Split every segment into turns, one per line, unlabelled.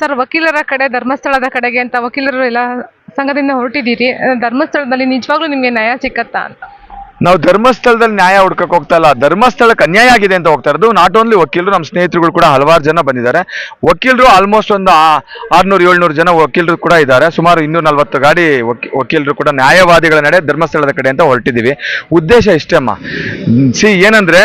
Sir, ವಕೀಲರ ಕಡೆ, ಧರ್ಮಸ್ಥಳದ ಕಡೆಗೆ ಅಂತ ವಕೀಲರು ಎಲ್ಲ ಸಂಘದಿಂದ ಹೊರಟಿದ್ದೀರಿ. ಧರ್ಮಸ್ಥಳದಲ್ಲಿ ನಿಜವಾಗ್ಲೂ ನಿಮಗೆ ನ್ಯಾಯ ಸಿಕ್ಕತ್ತಾ ಅಂತ.
ನಾವು ಧರ್ಮಸ್ಥಳದಲ್ಲಿ ನ್ಯಾಯ ಹುಡ್ಕಕ್ಕೆ ಹೋಗ್ತಾ ಇಲ್ಲ. ಧರ್ಮಸ್ಥಳಕ್ಕೆ ಅನ್ಯಾಯ ಆಗಿದೆ ಅಂತ ಹೋಗ್ತಾ ಇರೋದು. ನಾಟ್ ಓನ್ಲಿ ವಕೀಲರು, ನಮ್ಮ ಸ್ನೇಹಿತರುಗಳು ಕೂಡ ಹಲವಾರು ಜನ ಬಂದಿದ್ದಾರೆ. ವಕೀಲರು ಆಲ್ಮೋಸ್ಟ್ ಒಂದು ಆರ್ನೂರು, ಏಳ್ನೂರು ಜನ ವಕೀಲರು ಕೂಡ ಇದ್ದಾರೆ. ಸುಮಾರು ಇನ್ನೂರ ನಲ್ವತ್ತು ಗಾಡಿ ವಕೀ- ವಕೀಲರು ಕೂಡ ನ್ಯಾಯವಾದಿಗಳ ನಡೆ ಧರ್ಮಸ್ಥಳದ ಕಡೆ ಅಂತ ಹೊರಟಿದ್ದೀವಿ. ಉದ್ದೇಶ ಇಷ್ಟೇ ಅಮ್ಮ. ಸಿ, ಏನಂದ್ರೆ,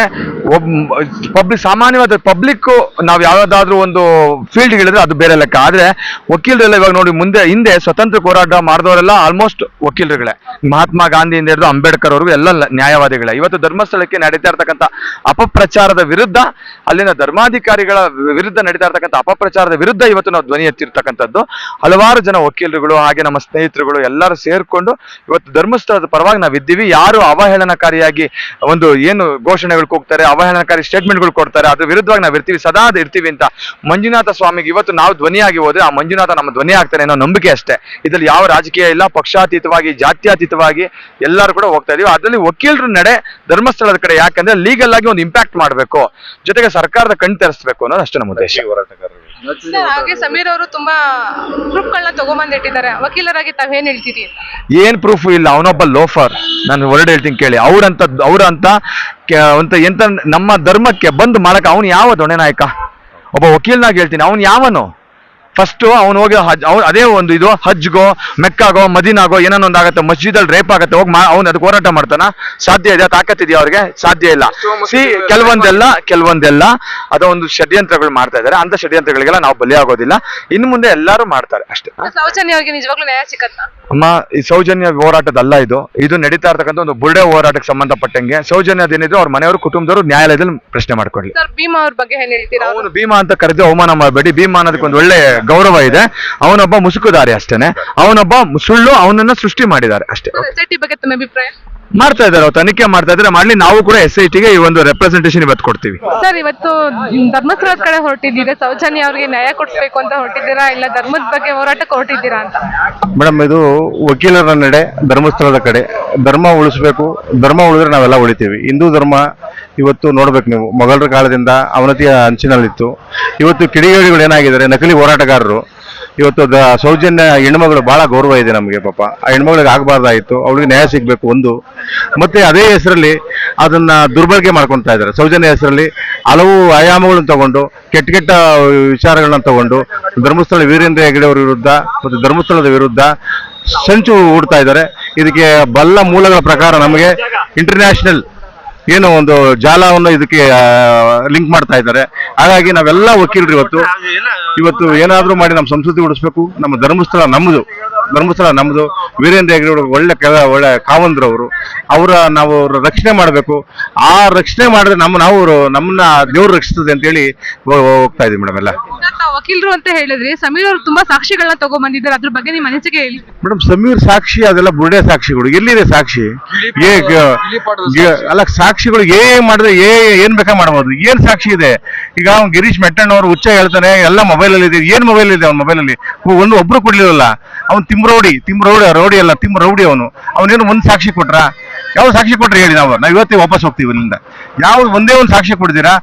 ಒಬ್ ಪಬ್ಲಿಕ್ ಸಾಮಾನ್ಯವಾದ ಪಬ್ಲಿಕ್ ನಾವು ಯಾವುದಾದ್ರೂ ಒಂದು ಫೀಲ್ಡ್ ಹೇಳಿದ್ರೆ ಅದು ಬೇರೆ ಲೆಕ್ಕ. ಆದರೆ ವಕೀಲರೆಲ್ಲ ಇವಾಗ ನೋಡಿ ಮುಂದೆ, ಹಿಂದೆ ಸ್ವತಂತ್ರ ಹೋರಾಟ ಮಾಡಿದವರೆಲ್ಲ ಆಲ್ಮೋಸ್ಟ್ ವಕೀಲರುಗಳೇ. ಮಹಾತ್ಮ ಗಾಂಧಿಯಿಂದ ಹಿಡಿದು ಅಂಬೇಡ್ಕರ್ ಅವ್ರಿಗೂ ಎಲ್ಲ ಲ- ನ್ಯಾಯವಾದಿಗಳ. ಇವತ್ತು ಧರ್ಮಸ್ಥಳಕ್ಕೆ ನಡೀತಾ ಇರ್ತಕ್ಕಂಥ ಅಪಪ್ರಚಾರದ ವಿರುದ್ಧ, ಅಲ್ಲಿನ ಧರ್ಮಾಧಿಕಾರಿಗಳ ವಿರುದ್ಧ ನಡೀತಾ ಇರ್ತಕ್ಕಂಥ ಅಪಪ್ರಚಾರದ ವಿರುದ್ಧ ಇವತ್ತು ನಾವು ಧ್ವನಿ ಎತ್ತಿರ್ತಕ್ಕಂಥದ್ದು. ಹಲವಾರು ಜನ ವಕೀಲರುಗಳು ಹಾಗೆ ನಮ್ಮ ಸ್ನೇಹಿತರುಗಳು ಎಲ್ಲರೂ ಸೇರ್ಕೊಂಡು ಇವತ್ತು ಧರ್ಮಸ್ಥಳದ ಪರವಾಗಿ ನಾವು ಇದ್ದೀವಿ. ಯಾರು ಅವಹೇಳನಕಾರಿಯಾಗಿ ಒಂದು ಏನು ಘೋಷಣೆಗಳು ಹೋಗ್ತಾರೆ ಅವಹೇಳನಕಾರಿ ಸ್ಟೇಟ್ಮೆಂಟ್ಗಳು ಕೊಡ್ತಾರೆ, ಅದ್ರ ವಿರುದ್ಧವಾಗಿ ನಾವು ಇರ್ತೀವಿ, ಸದಾ ಇರ್ತೀವಿ ಅಂತ ಮಂಜುನಾಥ ಸ್ವಾಮಿಗೆ ಇವತ್ತು ನಾವು ಧ್ವನಿಯಾಗಿ ಹೋದ್ರೆ ಆ ಮಂಜುನಾಥ ನಮ್ಮ ಧ್ವನಿ ಆಗ್ತಾನೆ ಅನ್ನೋ ನಂಬಿಕೆ ಅಷ್ಟೇ. ಇದರಲ್ಲಿ ಯಾವ ರಾಜಕೀಯ ಇಲ್ಲ, ಪಕ್ಷಾತೀತವಾಗಿ, ಜಾತ್ಯಾತೀತವಾಗಿ ಎಲ್ಲರೂ ಕೂಡ ಹೋಗ್ತಾ ಇದೀವಿ. ಅದರಲ್ಲಿ ವಕೀಲರ ನಡೆ ಧರ್ಮಸ್ಥಳದ ಕಡೆ ಯಾಕಂದ್ರೆ ಲೀಗಲ್ ಆಗಿ ಒಂದು ಇಂಪ್ಯಾಕ್ಟ್ ಮಾಡಬೇಕು. ಜೊತೆಗೆ ಸರ್ಕಾರದ ಕಣ್ ತೆರೆಸಬೇಕು ಅನ್ನೋದು ಅಷ್ಟೇ ನಮ್ಮ ಉದ್ದೇಶ.
ಸರ್ ಹಾಗೆ ಸಮೀರ್ ಅವರು ತುಂಬಾ ಪ್ರೂಫ್ಗಳನ್ನ ತಗೊಂಬಂದಿಟ್ಟಿದ್ದಾರೆ ವಕೀಲರಾಗಿ ತಾವೇನ್ ಹೇಳ್ತೀರಿ
ಏನ್ ಪ್ರೂಫ್ ಇಲ್ಲ ಅವನೊಬ್ಬ ಲೋಫರ್ ನಾನು ಹೊರಡೆ ಹೇಳ್ತೀನಿ ಕೇಳಿ. ಅವ್ರಂತ ಅವ್ರಂತ ಕೆ- ಅಂತ ಎಂತ ನಮ್ಮ ಧರ್ಮಕ್ಕೆ ಬಂದ್ ಮಾಡಕ ಅವನು ಯಾವ ದೊಣೆ ನಾಯಕ? ಒಬ್ಬ ವಕೀಲ್ನಾಗ ಹೇಳ್ತೀನಿ ಅವನು ಯಾವನು? ಫಸ್ಟ್ ಅವನು ಹೋಗಿ ಹಜ್ ಅವ್ನು ಅದೇ ಒಂದು ಇದು ಹಜ್ಗೋ ಮೆಕ್ಕಾಗೋ ಮದೀನಾಗೋ ಏನೋ ಒಂದು ಆಗತ್ತೆ ಮಸ್ಜಿದಲ್ಲಿ ರೇಪ್ ಆಗುತ್ತೆ ಹೋಗಿ ಅವ್ನು ಅದಕ್ಕೆ ಹೋರಾಟ ಮಾಡ್ತಾನ. ಸಾಧ್ಯ ಇದೆ ತಾಕತ್ತಿದೆಯಾ ಅವ್ರಿಗೆ? ಸಾಧ್ಯ ಇಲ್ಲ. ಸಿ ಕೆಲವೊಂದೆಲ್ಲ ಕೆಲವೊಂದೆಲ್ಲ ಅದೊಂದು ಒಂದು ಷಡ್ಯಂತ್ರಗಳು ಮಾಡ್ತಾ ಇದ್ದಾರೆ ಅಂತ ಷಡ್ಯಂತ್ರಗಳಿಗೆಲ್ಲ ನಾವು ಬಲಿಯಾಗೋದಿಲ್ಲ ಇನ್ನು ಮುಂದೆ ಎಲ್ಲರೂ ಮಾಡ್ತಾರೆ ಅಷ್ಟೇ.
ಸೌಜನ್ಯ ಅವ್ರಿಗೆ ನಿಜವಾಗ್ಲೂ ನ್ಯಾಯ ಸಿಕ್ಕತ್ತಾ?
ಅಮ್ಮ ಈ ಸೌಜನ್ಯ ಹೋರಾಟದಲ್ಲ ಇದು. ಇದು ನಡೀತಾ ಇರ್ತಕ್ಕಂಥ ಒಂದು ಬುರ್ಡೆ ಹೋರಾಟಕ್ಕೆ ಸಂಬಂಧಪಟ್ಟಂಗೆ ಸೌಜನ್ಯದೇನಿದ್ರು ಅವ್ರ ಮನೆಯವರು ಕುಟುಂಬದವರು ನ್ಯಾಯಾಲಯದಲ್ಲಿ ಪ್ರಶ್ನೆ ಮಾಡ್ಕೊಳ್ಳಿ
ಭೀಮಾ ಅವ್ರ ಬಗ್ಗೆ ಏನ್ ಹೇಳ್ತೀರಾ?
ಅವನು ಭೀಮಾ ಅಂತ ಕರೆದು ಅವಮಾನ ಮಾಡಬೇಡಿ. ಭೀಮಾ ಅನ್ನೋದಕ್ಕೆ ಒಂದು ಒಳ್ಳೆ ಗೌರವ ಇದೆ. ಅವನೊಬ್ಬ ಮುಸುಕುದಾರಿ ಅಷ್ಟೇನೆ. ಅವನೊಬ್ಬ ಸುಳ್ಳು ಅವನನ್ನ ಸೃಷ್ಟಿ ಮಾಡಿದ್ದಾರೆ ಅಷ್ಟೇ.
ಬಗ್ಗೆ ತಮ್ಮ ಅಭಿಪ್ರಾಯ?
ಮಾಡ್ತಾ ಇದ್ದಾರೆ ಅವ್ರು ತನಿಖೆ ಮಾಡ್ತಾ ಇದ್ರೆ ಮಾಡ್ಲಿ ನಾವು ಕೂಡ ಎಸ್ ಐ ಟಿಗೆ ಈ ಒಂದು ರೆಪ್ರೆಸೆಂಟೇಷನ್ ಇವತ್ತು ಕೊಡ್ತೀವಿ.
ಸರ್ ಇವತ್ತು ಧರ್ಮಸ್ಥಳದ ಕಡೆ ಹೊರಟಿದ್ದೀರಾ? ಸೌಜನ್ಯ ಅವರಿಗೆ ನ್ಯಾಯ ಕೊಡಿಸ್ಬೇಕು ಅಂತ ಹೊರಟಿದ್ದೀರಾ? ಇಲ್ಲ ಧರ್ಮದ ಬಗ್ಗೆ ಹೋರಾಟಕ್ಕೆ ಹೊರಟಿದ್ದೀರಾ ಅಂತ?
ಮೇಡಮ್ ಇದು ವಕೀಲರ ನಡೆ ಧರ್ಮಸ್ಥಳದ ಕಡೆ. ಧರ್ಮ ಉಳಿಸ್ಬೇಕು. ಧರ್ಮ ಉಳಿದ್ರೆ ನಾವೆಲ್ಲ ಉಳಿತೀವಿ. ಹಿಂದೂ ಧರ್ಮ ಇವತ್ತು ನೋಡ್ಬೇಕು ನೀವು. ಮೊಘಲರ ಕಾಲದಿಂದ ಅವನತಿಯ ಅಂಚಿನಲ್ಲಿತ್ತು. ಇವತ್ತು ಕಿಡಿಗೇಡಿಗಳು ಏನಾಗಿದ್ದಾರೆ? ನಕಲಿ ಹೋರಾಟಗಾರರು. ಇವತ್ತು ಸೌಜನ್ಯ ಹೆಣ್ಮಗಳು ಬಹಳ ಗೌರವ ಇದೆ ನಮಗೆ ಪಾಪ. ಆ ಹೆಣ್ಮಗಳಿಗೆ ಆಗಬಾರ್ದಾಯಿತು. ಅವಳಿಗೆ ನ್ಯಾಯ ಸಿಗಬೇಕು ಒಂದು. ಮತ್ತೆ ಅದೇ ಹೆಸರಲ್ಲಿ ಅದನ್ನ ದುರ್ಬಳಕೆ ಮಾಡ್ಕೊಳ್ತಾ ಇದ್ದಾರೆ. ಸೌಜನ್ಯ ಹೆಸರಲ್ಲಿ ಹಲವು ಆಯಾಮಗಳನ್ನು ತಗೊಂಡು, ಕೆಟ್ಟ ಕೆಟ್ಟ ವಿಚಾರಗಳನ್ನ ತಗೊಂಡು, ಧರ್ಮಸ್ಥಳ ವೀರೇಂದ್ರ ಹೆಗಡೆ ಅವರ ವಿರುದ್ಧ ಮತ್ತು ಧರ್ಮಸ್ಥಳದ ವಿರುದ್ಧ ಸಂಚು ಹೂಡ್ತಾ ಇದ್ದಾರೆ. ಇದಕ್ಕೆ ಬಲ್ಲ ಮೂಲಗಳ ಪ್ರಕಾರ ನಮಗೆ ಇಂಟರ್ನ್ಯಾಷನಲ್ ಏನು ಒಂದು ಜಾಲವನ್ನು ಇದಕ್ಕೆ ಲಿಂಕ್ ಮಾಡ್ತಾ ಇದ್ದಾರೆ. ಹಾಗಾಗಿ ನಾವೆಲ್ಲ ವಕೀಲರು ಇವತ್ತು. ಇವತ್ತು ಏನಾದರೂ ಮಾಡಿ ನಮ್ಮ ಸಂಸ್ಕೃತಿ ಉಡಿಸ್ಬೇಕು ನಮ್ಮ ಧರ್ಮಸ್ಥಳ ನಮ್ಮದು ಧರ್ಮಸ್ಥಳ ನಮ್ಮದು ವೀರೇಂದ್ರ ಹೆಗ್ಗಡೆ ಒಳ್ಳೆ ಕೆಲ, ಒಳ್ಳೆ ಕಾವಂದ್ರವರು ಅವರ. ನಾವು ಅವ್ರ ರಕ್ಷಣೆ ಮಾಡಬೇಕು. ಆ ರಕ್ಷಣೆ ಮಾಡಿದ್ರೆ ನಮ್ಮ, ನಾವು ನಮ್ಮನ್ನ ದೇವ್ರು ರಕ್ಷಿಸ್ತದೆ ಅಂತೇಳಿ ಹೋಗ್ತಾ ಇದೀವಿ ಮೇಡಮ್ ಎಲ್ಲ.
ವಕೀಲರು ಅಂತ ಹೇಳಿದ್ರಿ ಸಮೀರ್ ಅವರು ತುಂಬಾ ಸಾಕ್ಷಿಗಳನ್ನ ತಗೊಂಡ್ಬಂದಿದ್ದಾರೆ ಅದ್ರ ಬಗ್ಗೆ ನಿಮ್ಮ ಅನಿಸಿಕೆ ಹೇಳಿ.
ಮೇಡಮ್ ಸಮೀರ್ ಸಾಕ್ಷಿ ಅದೆಲ್ಲ ಬುರುಡೆ ಸಾಕ್ಷಿಗಳು. ಎಲ್ಲಿದೆ ಸಾಕ್ಷಿ? ಏ ಅಲ್ಲ ಸಾಕ್ಷಿಗಳು ಏ ಮಾಡಿದ್ರೆ ಏ ಏನ್ ಬೇಕಾ ಮಾಡಬಹುದು ಏನ್ ಸಾಕ್ಷಿ ಇದೆ? ಈಗ ಅವ್ನು ಗಿರೀಶ್ ಮೆಟ್ಟಣ್ಣವರು ಹುಚ್ಚ ಹೇಳ್ತಾನೆ ಎಲ್ಲ ಮೊಬೈಲ್ ಅಲ್ಲಿ ಇದೆ. ಏನ್ ಮೊಬೈಲ್ ಇದೆ ಅವ್ನ ಮೊಬೈಲ್ ಅಲ್ಲಿ? ಒಂದು ಒಬ್ರು ಕೊಡ್ಲಿಲ್ಲ ಅವ್ನು ತಿಮ್ರೌಡಿ ತಿಮ್ರೌಡಿ ರೌಡಿ ಅಲ್ಲ ತಿಮ್ ರೌಡಿ ಅವನು. ಅವನೇನು ಒಂದ್ ಸಾಕ್ಷಿ ಕೊಟ್ರ? ಯಾವ ಸಾಕ್ಷಿ ಕೊಟ್ರಿ ಹೇಳಿ ನಾವು? ನಾವು ಇವತ್ತೇ ವಾಪಸ್ ಹೋಗ್ತೀವಿ ಇಲ್ಲಿಂದ. ಯಾವ ಒಂದೇ ಒಂದು ಸಾಕ್ಷಿ ಕೊಡ್ತೀರಾ?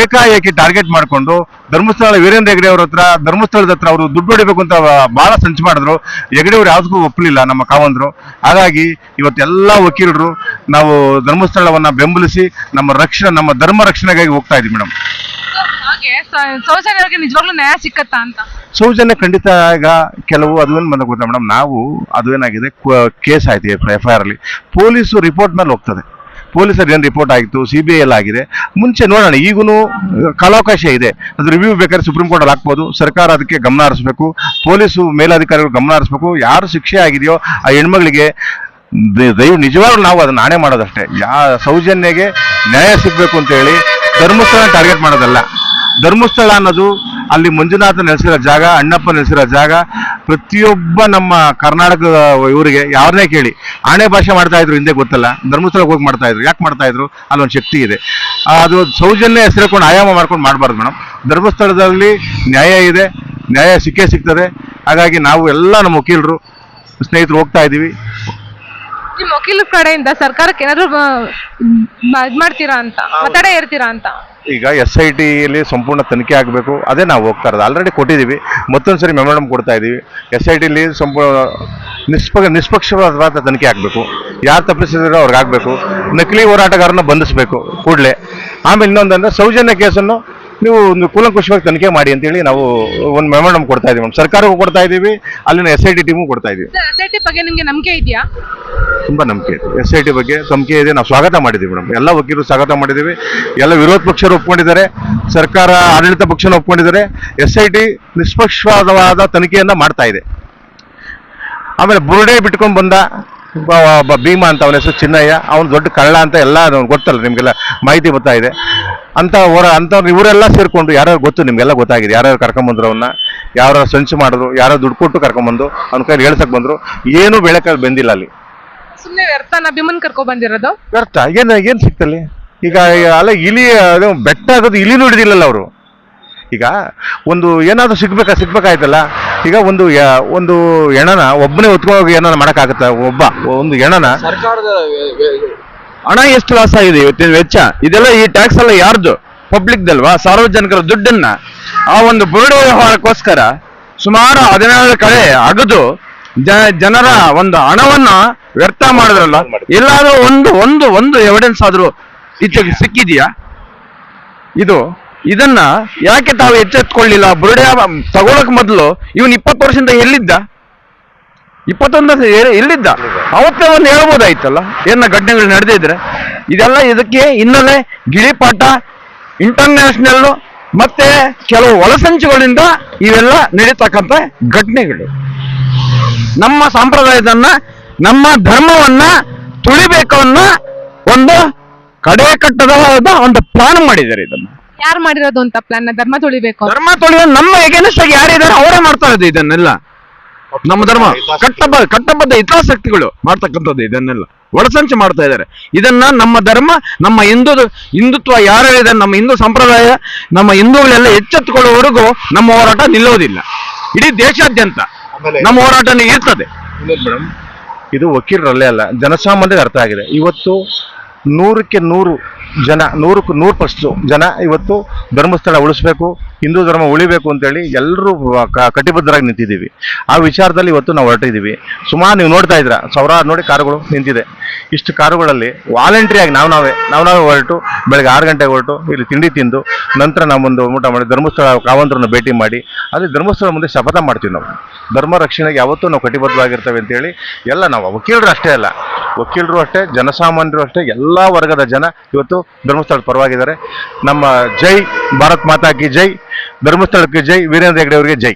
ಏಕಾಏಕಿ ಟಾರ್ಗೆಟ್ ಮಾಡ್ಕೊಂಡು ಧರ್ಮಸ್ಥಳ ವೀರೇಂದ್ರ ಹೆಗಡೆ ಅವ್ರ ಹತ್ರ, ಧರ್ಮಸ್ಥಳದ ಹತ್ರ ಅವರು ದುಡ್ಡು ಹೊಡಿಬೇಕು ಅಂತ ಬಹಳ ಸಂಚು ಮಾಡಿದ್ರು. ಹೆಗಡೆ ಅವ್ರು ಯಾವುದಕ್ಕೂ ಒಪ್ಪಲಿಲ್ಲ ನಮ್ಮ ಕಾವಂದ್ರು. ಹಾಗಾಗಿ ಇವತ್ತೆಲ್ಲ ವಕೀಲರು ನಾವು ಧರ್ಮಸ್ಥಳವನ್ನ ಬೆಂಬಲಿಸಿ ನಮ್ಮ ರಕ್ಷಣೆ, ನಮ್ಮ ಧರ್ಮ ರಕ್ಷಣೆಗಾಗಿ ಹೋಗ್ತಾ ಇದ್ದೀವಿ ಮೇಡಮ್.
ನಿಜವಾಗ್ಲೂ ನ್ಯಾಯ ಸಿಕ್ಕತ್ತಾ ಅಂತ?
ಸೌಜನ್ಯ ಖಂಡಿತ ಈಗ ಕೆಲವು ಅದು ಬಂದ ಗೊತ್ತಾ ಮೇಡಮ್. ನಾವು ಅದು ಏನಾಗಿದೆ ಕೇಸ್ ಆಯ್ತು ಎಫ್ ಐ ಆರ್ ಅಲ್ಲಿ. ಪೊಲೀಸು ರಿಪೋರ್ಟ್ ಮೇಲೆ ಹೋಗ್ತದೆ. ಪೊಲೀಸರು ಏನು ರಿಪೋರ್ಟ್ ಆಗಿತ್ತು ಸಿ ಬಿ ಐ ಎಲ್ಲ ಆಗಿದೆ. ಮುಂಚೆ ನೋಡೋಣ ಈಗೂ ಕಾಲಾವಕಾಶ ಇದೆ. ಅದು ರಿವ್ಯೂ ಬೇಕಾದ್ರೆ ಸುಪ್ರೀಂ ಕೋರ್ಟ್ ಅಲ್ಲಿ ಹಾಕ್ಬೋದು. ಸರ್ಕಾರ ಅದಕ್ಕೆ ಗಮನ ಹರಿಸ್ಬೇಕು. ಪೊಲೀಸು ಮೇಲಾಧಿಕಾರಿಗಳು ಗಮನ ಹರಿಸ್ಬೇಕು. ಯಾರು ಶಿಕ್ಷೆ ಆಗಿದೆಯೋ ಆ ಹೆಣ್ಮಗಳಿಗೆ ದಯವು ನಿಜವಾಗ್ಲೂ ನಾವು ಅದನ್ನ ನಾಣೆ ಮಾಡೋದಷ್ಟೇ. ಯಾ ಸೌಜನ್ಯಗೆ ನ್ಯಾಯ ಸಿಗಬೇಕು ಅಂತ ಹೇಳಿ ಧರ್ಮಸ್ಥಳ ಟಾರ್ಗೆಟ್ ಮಾಡೋದಲ್ಲ. ಧರ್ಮಸ್ಥಳ ಅನ್ನೋದು ಅಲ್ಲಿ ಮಂಜುನಾಥ ನೆಲೆಸಿರೋ ಜಾಗ, ಅಣ್ಣಪ್ಪ ನೆಲೆಸಿರೋ ಜಾಗ, ಪ್ರತಿಯೊಬ್ಬ ನಮ್ಮ ಕರ್ನಾಟಕದ ಇವರಿಗೆ ಯಾರನ್ನೇ ಕೇಳಿ, ಆಣೆ ಭಾಷೆ ಮಾಡ್ತಾ ಇದ್ರು ಹಿಂದೆ ಗೊತ್ತಲ್ಲ, ಧರ್ಮಸ್ಥಳಕ್ಕೆ ಹೋಗಿ ಮಾಡ್ತಾ ಇದ್ರು, ಯಾಕೆ ಮಾಡ್ತಾ ಇದ್ರು, ಅಲ್ಲೊಂದು ಶಕ್ತಿ ಇದೆ. ಅದು ಸೌಜನ್ಯ ಹೆಸರಿಕೊಂಡು ಆಯಾಮ ಮಾಡ್ಕೊಂಡು ಮಾಡಬಾರ್ದು ಮೇಡಮ್ ಧರ್ಮಸ್ಥಳದಲ್ಲಿ ನ್ಯಾಯ ಇದೆ, ನ್ಯಾಯ ಸಿಕ್ಕೇ ಸಿಗ್ತದೆ. ಹಾಗಾಗಿ ನಾವು ಎಲ್ಲ ನಮ್ಮ ವಕೀಲರು, ಸ್ನೇಹಿತರು ಹೋಗ್ತಾ ಇದ್ದೀವಿ
ನಿಮ್ಮ ವಕೀಲರ ಕಡೆಯಿಂದ ಸರ್ಕಾರಕ್ಕೆ ಏನಾದ್ರು ಇದ್ ಮಾಡ್ತೀರಾ ಅಂತ, ಒತ್ತಡ ಇರ್ತೀರಾ ಅಂತ?
ಈಗ ಎಸ್ ಐ ಟಿಯಲ್ಲಿ ಸಂಪೂರ್ಣ ತನಿಖೆ ಆಗಬೇಕು. ಅದೇ ನಾವು ಹೋಗ್ತಾ ಇರೋದು. ಆಲ್ರೆಡಿ ಕೊಟ್ಟಿದ್ದೀವಿ. ಮತ್ತೊಂದು ಸರಿ ಮೆಮೊರಂ ಕೊಡ್ತಾ ಇದ್ದೀವಿ. ಎಸ್ ಐ ಟಿಲಿ ಸಂಪೂರ್ಣ ನಿಷ್ಪ ನಿಷ್ಪಕ್ಷಪಾತ ತನಿಖೆ ಆಗಬೇಕು. ಯಾರು ತಪ್ಪಿಸಿದ್ರು ಅವ್ರಿಗೆ ಆಗಬೇಕು. ನಕಲಿ ಹೋರಾಟಗಾರನ ಬಂಧಿಸಬೇಕು ಕೂಡಲೇ. ಆಮೇಲೆ ಇನ್ನೊಂದಂದ್ರೆ ಸೌಜನ್ಯ ಕೇಸನ್ನು ನೀವು ಒಂದು ಕೂಲಂಕುಷವಾಗಿ ತನಿಖೆ ಮಾಡಿ ಅಂತೇಳಿ ನಾವು ಒಂದು ಮೆಮೊರಂ ಕೊಡ್ತಾ ಇದ್ದೀವಿ. ಸರ್ಕಾರಕ್ಕೂ ಕೊಡ್ತಾ ಇದ್ದೀವಿ. ಅಲ್ಲಿನ ಎಸ್ ಐ ಟಿ ಟೀಮು ಕೊಡ್ತಾ ಇದ್ದೀವಿ.
ಎಸ್ ಟಿ ಬಗ್ಗೆ ನಿಮಗೆ ನಂಬಿಕೆ ಇದೆಯಾ?
ತುಂಬಾ ನಂಬಿಕೆ ಇದೆ. ಎಸ್ ಐ ಟಿ ಬಗ್ಗೆ ನಂಬಿಕೆ ಇದೆ. ನಾವು ಸ್ವಾಗತ ಮಾಡಿದ್ದೀವಿ ಮೇಡಮ್ ಎಲ್ಲ ವಕೀಲರು ಸ್ವಾಗತ ಮಾಡಿದ್ದೀವಿ. ಎಲ್ಲ ವಿರೋಧ ಪಕ್ಷರು ಒಪ್ಕೊಂಡಿದ್ದಾರೆ. ಸರ್ಕಾರ ಆಡಳಿತ ಪಕ್ಷನ ಒಪ್ಕೊಂಡಿದ್ದಾರೆ. ಎಸ್ ಐ ಟಿ ನಿಷ್ಪಕ್ಷವಾದವಾದ ತನಿಖೆಯನ್ನು ಮಾಡ್ತಾ ಇದೆ. ಆಮೇಲೆ ಬುರುಡೆ ಬಿಟ್ಕೊಂಡು ಬಂದ ಭೀಮಾ ಅಂತ ಅವನ ಹೆಸರು ಚಿನ್ನಯ್ಯ. ಅವನು ದೊಡ್ಡ ಕಳ್ಳ ಅಂತ ಎಲ್ಲ ಗೊತ್ತಲ್ಲ, ನಿಮಗೆಲ್ಲ ಮಾಹಿತಿ ಗೊತ್ತಾ ಇದೆ. ಅಂತ ಹೊರ ಅಂಥವ್ರು ಇವರೆಲ್ಲ ಸೇರಿಕೊಂಡು ಯಾರ್ಯಾರು ಗೊತ್ತು ನಿಮಗೆಲ್ಲ ಗೊತ್ತಾಗಿದೆ. ಯಾರ್ಯಾರು ಕರ್ಕೊಂಬಂದ್ರು ಅವನ್ನ ಯಾರು ಸಂಚು ಮಾಡಿದ್ರು ಯಾರೋ ದುಡ್ಡು ಕೊಟ್ಟು ಕರ್ಕೊಂಬಂದು ಅವ್ನ ಕೈಲಿ ಹೇಳ್ಸಕ್ ಬಂದರು. ಏನು ಬೆಳಕಲ್ಲಿ ಬಂದಿಲ್ಲ ಅಲ್ಲಿ.
ಸುಮ್ನೆ ವ್ಯರ್ಥನ ಭೀಮನ್ ಕರ್ಕೊ ಬಂದಿರೋದು?
ವ್ಯರ್ಥ. ಏನ್ ಏನ್ ಸಿಕ್ತಲ್ಲಿ? ಈಗ ಅಲ್ಲ ಇಲಿ ಅದು ಬೆಟ್ಟ ಆಗೋದು ಇಲಿ ನೋಡಿದಿಲ್ಲಲ್ಲ ಅವರು. ಈಗ ಒಂದು ಏನಾದ್ರು ಸಿಗ್ಬೇಕಾ ಸಿಗ್ಬೇಕಾಯ್ತಲ್ಲ? ಈಗ ಒಂದು ಯ- ಒಂದು ಹೆಣನ ಒಬ್ಬನೇ ಹೊತ್ಕೊಂಡು ಏನಾರ ಮಾಡಕ್ಕಾಗತ್ತ? ಒಬ್ಬ ಒಂದು ಹೆಣನ.
ಸರ್ಕಾರದ ಹಣ ಎಷ್ಟು ಲಾಸ್ ಆಗಿದೆ ಇವತ್ತಿನ ವೆಚ್ಚ? ಇದೆಲ್ಲ ಈ ಟ್ಯಾಕ್ಸ್ ಎಲ್ಲ ಯಾರ್ದು? ಪಬ್ಲಿಕ್ ದಲ್ವಾ? ಸಾರ್ವಜನಿಕರ ದುಡ್ಡನ್ನ? ಆ ಒಂದು ಬುರುಡೆ ವ್ಯವಹಾರಕ್ಕೋಸ್ಕರ ಸುಮಾರು ಹದಿನೇಳು ಕಡೆ ಅಗದು ಜನರ ಒಂದು ಹಣವನ್ನ ವ್ಯರ್ಥ ಮಾಡಿದ್ರಲ್ಲ ಎಲ್ಲಾದ್ರೂ ಒಂದು ಒಂದು ಒಂದು ಎವಿಡೆನ್ಸ್ ಆದ್ರೂ ಇಚ್ಛೆಗೆ ಸಿಕ್ಕಿದೆಯಾ? ಇದು, ಇದನ್ನ ಯಾಕೆ ತಾವು ಎಚ್ಚೆತ್ಕೊಳ್ಳಿಲ್ಲ? ಬುರುಡೆ ತಗೊಳಕ್ ಮೊದಲು ಇವನ್ ಇಪ್ಪತ್ತು ವರ್ಷದಿಂದ ಎಲ್ಲಿದ್ದ? ಇಪ್ಪತ್ತೊಂದು ಎಲ್ಲಿದ್ದ? ಅವತ್ತೇ ಒಂದು ಹೇಳ್ಬೋದಾಯ್ತಲ್ಲ, ಏನ ಘಟನೆಗಳು ನಡೆದಿದ್ರೆ ಇದೆಲ್ಲ ಇದಕ್ಕೆ ಹಿನ್ನೆಲೆ ಗಿಳಿಪಾಠ ಇಂಟರ್ನ್ಯಾಷನಲ್ ಮತ್ತೆ ಕೆಲವು ಒಳಸಂಚುಗಳಿಂದ ಇವೆಲ್ಲ ನಡೀತಕ್ಕಂಥ ಘಟನೆಗಳು. ನಮ್ಮ ಸಂಪ್ರದಾಯದನ್ನ ನಮ್ಮ ಧರ್ಮವನ್ನ ತುಳಿಬೇಕು ಅನ್ನೋ ಒಂದು ಕಡೆ ಕಟ್ಟದ ಒಂದು ಪ್ಲಾನ್ ಮಾಡಿದ್ದಾರೆ ಇದನ್ನ.
ಯಾರು ಮಾಡಿರೋದು ಅಂತ ಪ್ಲಾನ್ ಧರ್ಮ ತುಳಿಬೇಕು
ಧರ್ಮ ತುಳಿಯೋ ನಮ್ಮ ಎಗೇನೆಸ್ಟ್ ಆಗಿ ಯಾರಿದ್ದಾರೆ ಅವರೇ ಮಾಡ್ತಾ ಇರೋದು ಇದನ್ನೆಲ್ಲ. ನಮ್ಮ ಧರ್ಮ ಕಟ್ಟಬ ಕಟ್ಟಬದ್ಧ ಹಿತಾಸಕ್ತಿಗಳು ಮಾಡ್ತಕ್ಕಂಥದ್ದು ಇದನ್ನೆಲ್ಲ. ಒಳಸಂಚು ಮಾಡ್ತಾ ಇದ್ದಾರೆ. ಇದನ್ನ ನಮ್ಮ ಧರ್ಮ ನಮ್ಮ ಹಿಂದೂ ಹಿಂದುತ್ವ ಯಾರು ಇದೆ ನಮ್ಮ ಹಿಂದೂ ಸಂಪ್ರದಾಯ ನಮ್ಮ ಹಿಂದೂಗಳೆಲ್ಲ ಎಚ್ಚೆತ್ತುಕೊಳ್ಳುವವರೆಗೂ ನಮ್ಮ ಹೋರಾಟ ನಿಲ್ಲೋದಿಲ್ಲ. ಇಡೀ ದೇಶಾದ್ಯಂತ. ನಮ್ಮ ಹೋರಾಟ ಇರ್ತದೆ.
ಮೇಡಮ್. ಇದು ವಕೀಲರಲ್ಲೇ ಅಲ್ಲ ಜನಸಾಮಾನ್ಯರಿಗೆ ಅರ್ಥ ಆಗಿದೆ. ಇವತ್ತು ನೂರಕ್ಕೆ ನೂರು ಜನ ನೂರಕ್ಕೆ ನೂರು ಪರ್ಸೆಂಟ್ ಜನ ಇವತ್ತು ಧರ್ಮಸ್ಥಳ ಉಳಿಸ್ಬೇಕು. ಹಿಂದೂ ಧರ್ಮ ಉಳಿಬೇಕು ಅಂತೇಳಿ ಎಲ್ಲರೂ ಕಟಿಬದ್ಧರಾಗಿ ನಿಂತಿದ್ದೀವಿ. ಆ ವಿಚಾರದಲ್ಲಿ ಇವತ್ತು ನಾವು ಹೊರಟಿದ್ದೀವಿ. ಸುಮಾರು ನೀವು ನೋಡ್ತಾ ಇದ್ರ ಸಾವಿರಾರು ನೋಡಿ ಕಾರುಗಳು ನಿಂತಿದೆ. ಇಷ್ಟು ಕಾರುಗಳಲ್ಲಿ ವಾಲಂಟ್ರಿಯಾಗಿ ನಾವು ನಾವೇ ನಾವು ನಾವೇ ಹೊರಟು, ಬೆಳಗ್ಗೆ ಆರು ಗಂಟೆಗೆ ಹೊರಟು, ಇಲ್ಲಿ ತಿಂಡಿ ತಿಂದು, ನಂತರ ನಾವೊಂದು ಊಟ ಮಾಡಿ, ಧರ್ಮಸ್ಥಳ ಕಾವಂತರನ್ನು ಭೇಟಿ ಮಾಡಿ, ಅಲ್ಲಿ ಧರ್ಮಸ್ಥಳ ಮುಂದೆ ಶಪಥ ಮಾಡ್ತೀವಿ ನಾವು. ಧರ್ಮ ರಕ್ಷಣೆಗೆ ಯಾವತ್ತೂ ನಾವು ಕಟಿಬದ್ಧವಾಗಿರ್ತೇವೆ ಅಂತೇಳಿ ಎಲ್ಲ ನಾವು ವಕೀಲರು ಅಷ್ಟೇ ಅಲ್ಲ. ವಕೀಲರು ಅಷ್ಟೇ, ಜನಸಾಮಾನ್ಯರು ಅಷ್ಟೇ, ಎಲ್ಲ ವರ್ಗದ ಜನ ಇವತ್ತು ಧರ್ಮಸ್ಥಳದ ಪರವಾಗಿದ್ದಾರೆ. ನಮ್ಮ ಜೈ ಭಾರತ್ ಮಾತಾ ಕಿ ಜೈ. ಧರ್ಮಸ್ಥಳಕ್ಕೆ ಜೈ ವೀರೇಂದ್ರ ಹೆಗ್ಡೆ ಅವರಿಗೆ ಜೈ